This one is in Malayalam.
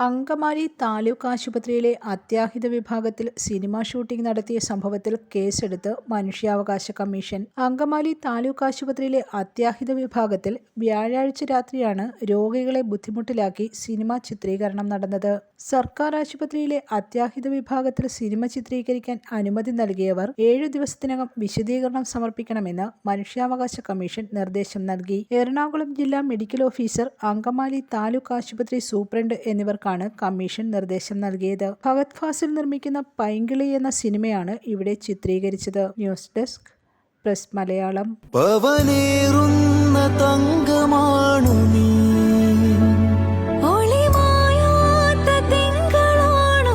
അങ്കമാലി താലൂക്ക് ആശുപത്രിയിലെ അത്യാഹിത വിഭാഗത്തിൽ സിനിമാ ഷൂട്ടിംഗ് നടത്തിയ സംഭവത്തിൽ കേസെടുത്ത് മനുഷ്യാവകാശ കമ്മീഷൻ. അങ്കമാലി താലൂക്ക് ആശുപത്രിയിലെ അത്യാഹിത വിഭാഗത്തിൽ വ്യാഴാഴ്ച രാത്രിയാണ് രോഗികളെ ബുദ്ധിമുട്ടിലാക്കി സിനിമ ചിത്രീകരണം നടന്നത്. സർക്കാർ ആശുപത്രിയിലെ അത്യാഹിത വിഭാഗത്തിൽ സിനിമ ചിത്രീകരിക്കാൻ അനുമതി നൽകിയവർ ഏഴു ദിവസത്തിനകം വിശദീകരണം സമർപ്പിക്കണമെന്ന് മനുഷ്യാവകാശ കമ്മീഷൻ നിർദ്ദേശം നൽകി. എറണാകുളം ജില്ലാ മെഡിക്കൽ ഓഫീസർ അങ്കമാലി താലൂക്ക് ആശുപത്രി സൂപ്രണ്ട് എന്നിവർക്കാണ് കമ്മീഷൻ നിർദ്ദേശം നൽകിയത്. ഭഗത് ഫാസിൽ നിർമ്മിക്കുന്ന പൈങ്കിളി എന്ന സിനിമയാണ് ഇവിടെ ചിത്രീകരിച്ചത്. News desk press Malayalam. thank തങ്കമാണു നീ. ഒളിമായാത്ത തിങ്കളാണു